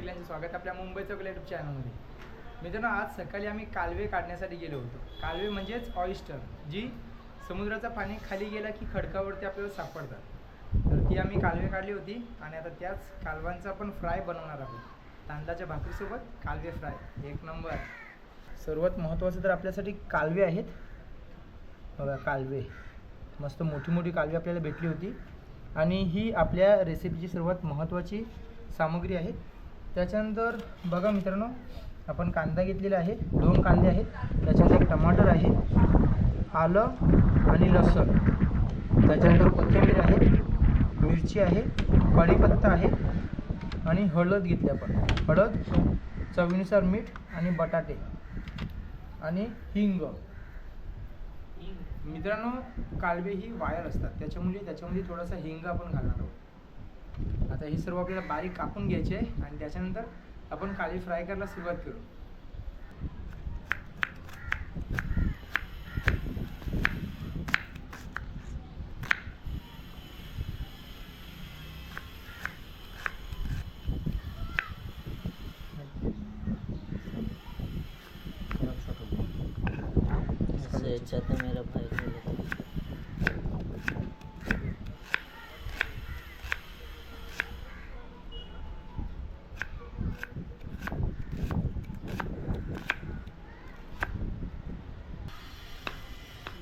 सगळ्यांचं स्वागत आपल्या मुंबईचं चौकला यूट्यूब चॅनलमध्ये. मित्रांनो आज सकाळी आम्ही कालवे काढण्यासाठी गेलो होतो. कालवे म्हणजेच ऑइस्टर जी समुद्राचं पाणी खाली गेला की खडकावरती आपल्याला सापडतात. तर ती आम्ही कालवे काढली होती आणि आता त्याच कालवांचा आपण फ्राय बनवणार आहोत. तांदळाच्या भाकरीसोबत कालवे फ्राय एक नंबर. सर्वात महत्त्वाचं तर आपल्यासाठी कालवे आहेत. बघा कालवे. मस्त मोठी मोठी कालवी आपल्याला भेटली होती. आणि ही आपल्या रेसिपीची सर्वात महत्त्वाची सामग्री आहे. त्याच्यानंतर बघा मित्रांनो आपण कांदा घेतलेला आहे दोन कांदे आहेत. त्याच्यानंतर टमाटर आहे आलं आणि लसूण. त्याच्यानंतर कोथिंबीर आहे मिरची आहे कढीपत्ता आहे आणि हळद घेतली आपण. हळद चवीनुसार मीठ आणि बटाटे आणि हिंग. मित्रांनो कालवे ही वायर असतात. त्याच्यामुळे त्याच्यामध्ये थोडासा हिंग आपण घालणार आहोत. आता हे सर्व आपल्याला बारीक कापून घ्यायचे आहे आणि त्याच्यानंतर आपण काळी फ्राय करायला सुरुवात करू. इससे अच्छा तो मेरा भाई को लेता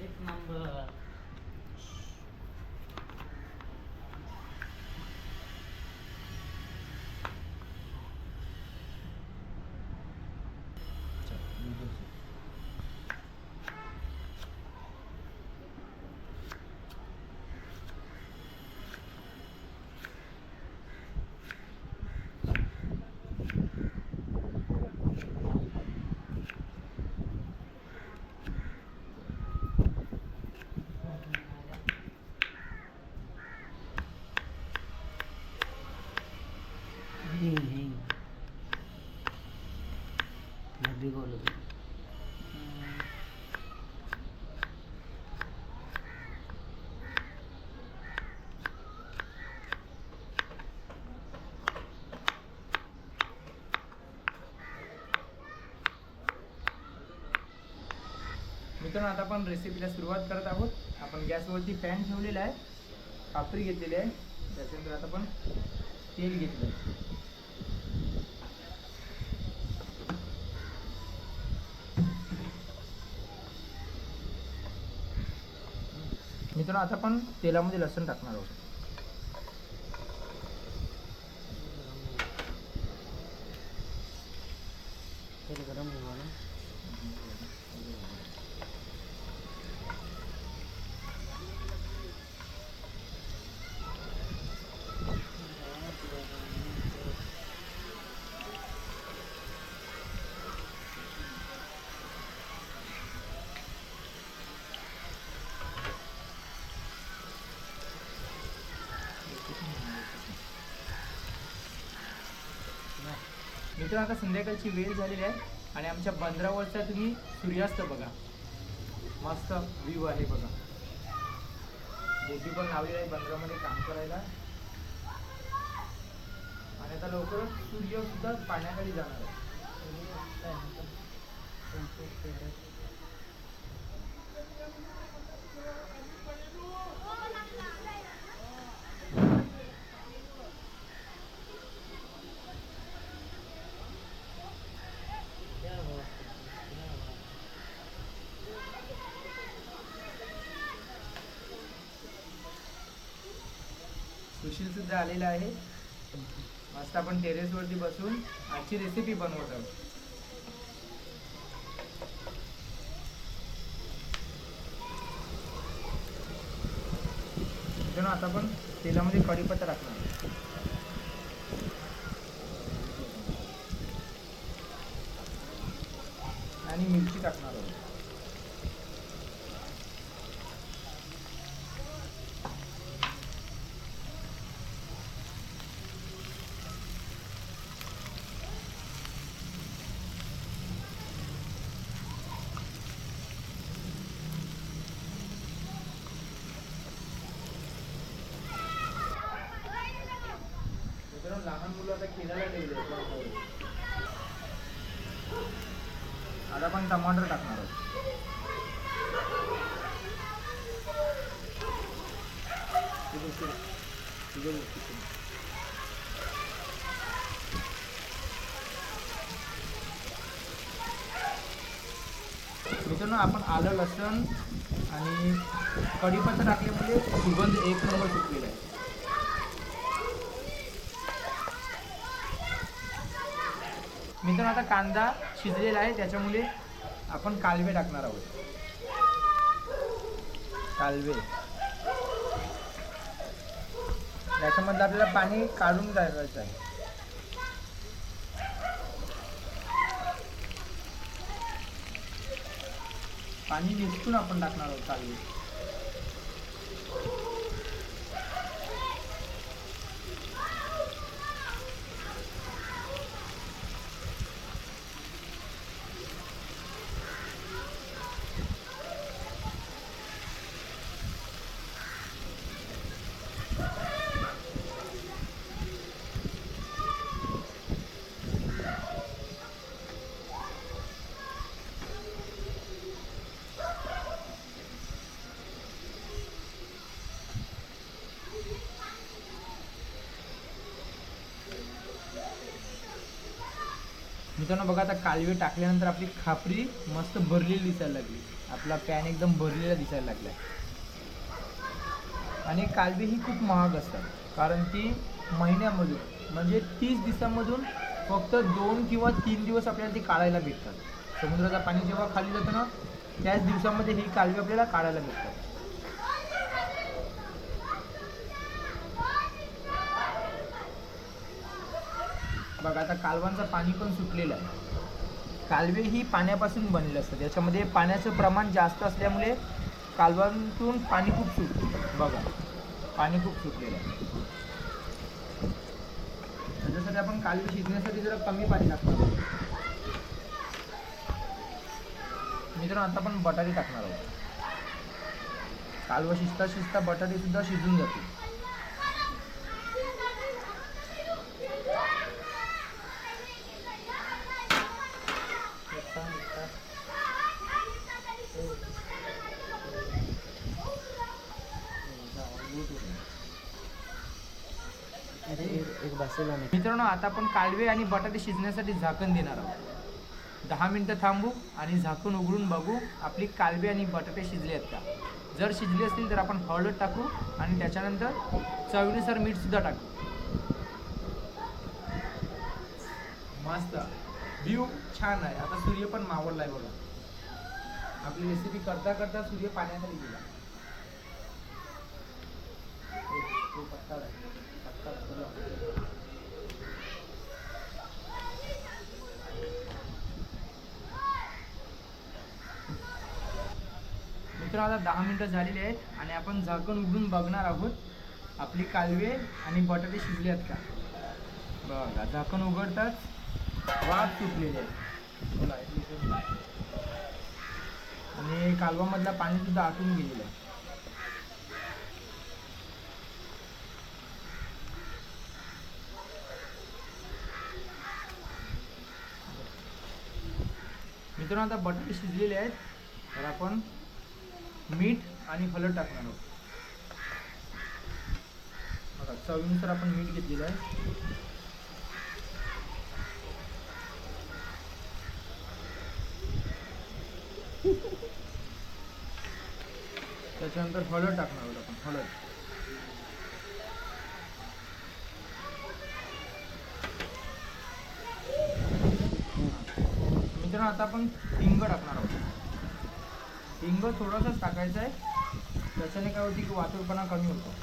एक नंबर हिंग हिंग मैं भी बोल मित्रांनो आता आपण रेसिपीला सुरुवात करत आहोत. आपण गॅसवरती पॅन ठेवलेला आहे. कापरी घेतलेली आहे. त्याच्यानंतर आता आपण तेल घेतलं आहे. मित्रांनो आता आपण तेलामध्ये लसूण टाकणार आहोत. मित्रांनो आता संध्याकाळची वेळ झालेली आहे आणि आमच्या बंदरावरचा तुम्ही सूर्यास्त बघा. मस्त व्ह्यू आहे बघा. बोटी पण लावली आहे बंदरामध्ये काम करायला. आणि आता लवकरच सूर्य सुद्धा पाण्याखाली जाणार आहे. क्या सुद्धा आलेला आहे. मस्त आपण टेरेसवरती बसून आजची रेसिपी बनवत आहोत. आता आपण तेलामध्ये कढीपत्ता टाकणार आणि मिरची टाकणार लहान मुलं आता खेळायला ठेवले आता पण टमाटर टाकणार आहोत. मित्रांनो आपण आलं लसण आणि कढीपत्ता टाकल्यामुळे सुगंध एक नंबर सुटलेला आहे. मित्रांनो आता कांदा शिजलेला आहे त्याच्यामुळे आपण कालवे टाकणार आहोत. कालवे. याच्यामधलं आपल्याला पाणी काढून टाकायचं आहे. पाणी निसटून आपण टाकणार आहोत कालवे. मित्रांनो बघा आता कालवे टाकल्यानंतर आपली खापरी मस्त भरलेली दिसायला लागली. आपला पॅन एकदम भरलेला दिसायला लागला आणि कालवे ही खूप महाग असतात. कारण ती महिन्यामधून म्हणजे तीस दिवसामधून फक्त दोन किंवा तीन दिवस आपल्याला ती काढायला भेटतात. समुद्राचं पाणी जेव्हा खाली जातं ना त्याच दिवसामध्ये ही कालवे आपल्याला काढायला भेटतात. बघा आता कालवांचं पाणी पण सुटलेलं आहे. कालवे ही पाण्यापासून बनलेलं असतात याच्यामध्ये पाण्याचं प्रमाण जास्त असल्यामुळे कालवांतून पाणी खूप सुटतं बघा पाणी खूप सुटलेलं आहे. त्याच्यासाठी आपण कालवे शिजण्यासाठी जरा कमी पाणी टाकणार मित्रांनो आता आपण बटाटे टाकणार आहोत. कालवं शिजता शिजता बटाटे सुद्धा शिजून जातील. एक एक मित्रांनो आता आपण कालवे आणि बटाटे शिजण्यासाठी झाकण देणार आहोत. दहा मिनटं थांबू आणि झाकण उघडून बघू आपली कालवे आणि बटाटे शिजले आहेत का. जर शिजले असतील तर आपण हळद टाकू आणि त्याच्यानंतर चवीनुसार मीठसुद्धा टाकू. मस्त. व्ह्यू छान आहे. आता सूर्य पण मावळला आहे बघा. आपली रेसिपी करता करता सूर्य पाण्याखाली गेला तो- तो पत्ता आहे. पत्ता दाखवला. मित्र आता दहा मिनटं झालेली आहेत आणि आपण झाकण उघडून बघणार आहोत. आपली कालवे आणि बटाटे शिजले आहेत का? बघा झाकण उघडताच वाफ तुटलेली आहे. आणि कालवामधला पाणी सुद्धा आटून गेलेलं आहे. मित्रांनो आता बटाटे शिजलेले आहेत. तर आपण मीठ आणि हळद टाकणार आहोत. बघा चवीनुसार आपण मीठ घेतलेलं आहे. त्याच्यानंतर हळद टाकणार आहोत आपण हळद. मित्रांनो आता आपण हिंग टाकणार आहोत. हिंग थोडासाच टाकायचा आहे. त्याच्याने काय होती की वातूरपणा कमी होतो.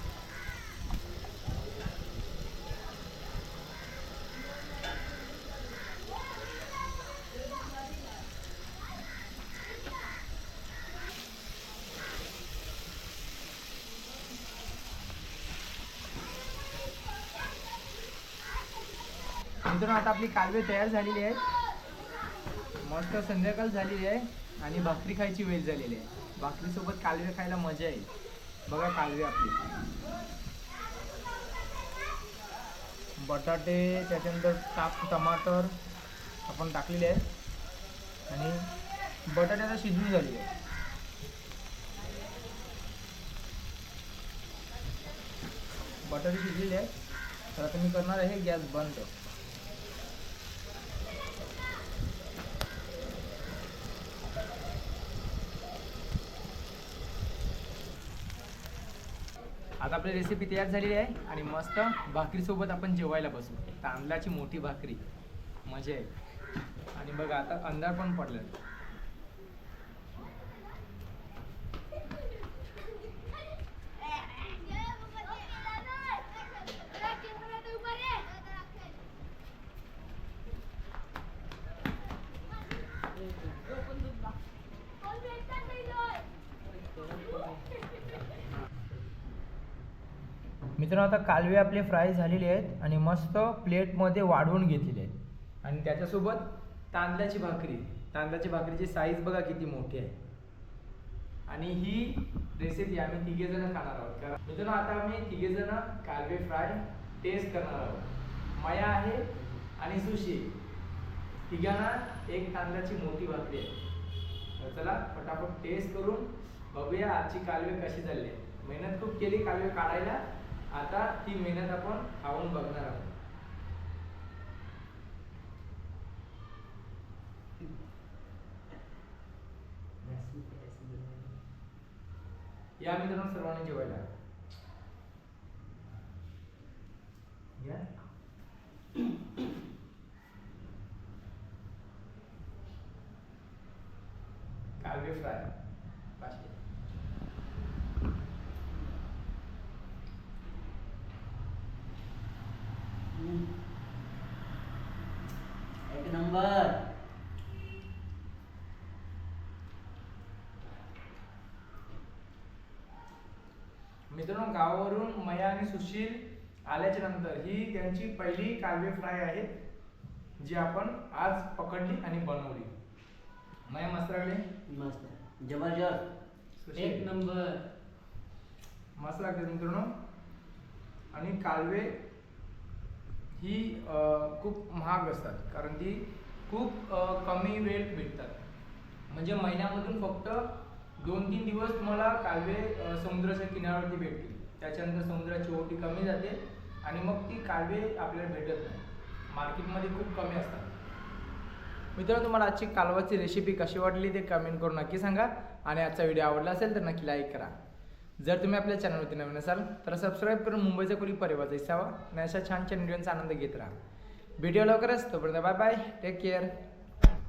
मित्रांनो आता आपली कालवे तयार झालेली आहे. मस्त संध्याकाळ झालेली आहे. आणि भाकरी खायची वेळ झालेली आहे. भाकरीसोबत कालवे खायला मजा येईल. बघा कालवे आपली. बटाटे त्याच्यानंतर टाक टमाटर आपण टाकलेले आहे आणि बटाटे शिजून झालेली आहे. बटाटे शिजलेले आहे तर आता मी करणार आहे गॅस बंद. आता आपली रेसिपी तयार झालेली आहे आणि मस्त भाकरीसोबत आपण जेवायला बसू. तांदळाची मोठी भाकरी. मजा आहे आणि बघा आता अंधार पण पडला. मित्रांनो आता कालवे आपले फ्राय झालेले आहेत आणि मस्त प्लेटमध्ये वाढवून घेतलेले आहेत. आणि त्याच्यासोबत तांदळाची भाकरी. तांदळाची भाकरीची साईज बघा किती मोठी आहे. आणि ही रेसिपी आम्ही तिघे जण खाणार आहोत. कारण मित्रांनो आता आम्ही तिघे जण कालवे फ्राय टेस्ट करणार आहोत. माया आहे आणि सुशी. तिघांना एक तांदळाची मोठी भाकरी आहे. तर चला फटाफट टेस्ट करून बघूया आजची कालवे कशी झाली मेहनत खूप केली कालवे काढायला. आता ती मेहनत आपण खाऊन बघणार आहोत. या मित्रांनो सर्वांनी जेवायला. या. कालवे फ्राय पाचशे एक नंबर मित्रांनो गावावरून मया आणि सुशील आल्याच्यानंतर ही त्यांची पहिली कालवे फ्राय आहे जी आपण आज पकडली आणि बनवली. मया मस्त लागले? मस्त. जबरदस्त. एक नंबर. मस्त लागते मित्रांनो. आणि कालवे ही खूप महाग असतात कारण ती खूप कमी वेळ भेटतात. म्हणजे महिन्यामधून फक्त दोन तीन दिवस तुम्हाला कालवे समुद्राच्या किनाऱ्यावरती भेटतील. त्याच्यानंतर समुद्राची ओटी कमी जाते आणि मग ती कालवे आपल्याला भेटत नाही. मार्केटमध्ये खूप कमी असतात. मित्रांनो तुम्हाला आजची कालवाची रेसिपी कशी वाटली ते कमेंट करून नक्की सांगा. आणि आजचा व्हिडिओ आवडला असेल तर नक्की लाईक करा. जर तुम्ही आपल्या चॅनलवरती नवीन असाल तर सबस्क्राईब करून मुंबईचा कुली परिवार जावा आणि अशा छान छान व्हिडिओचा आनंद घेत राहा. व्हिडिओ लवकरच तोपर्यंत बाय बाय टेक केअर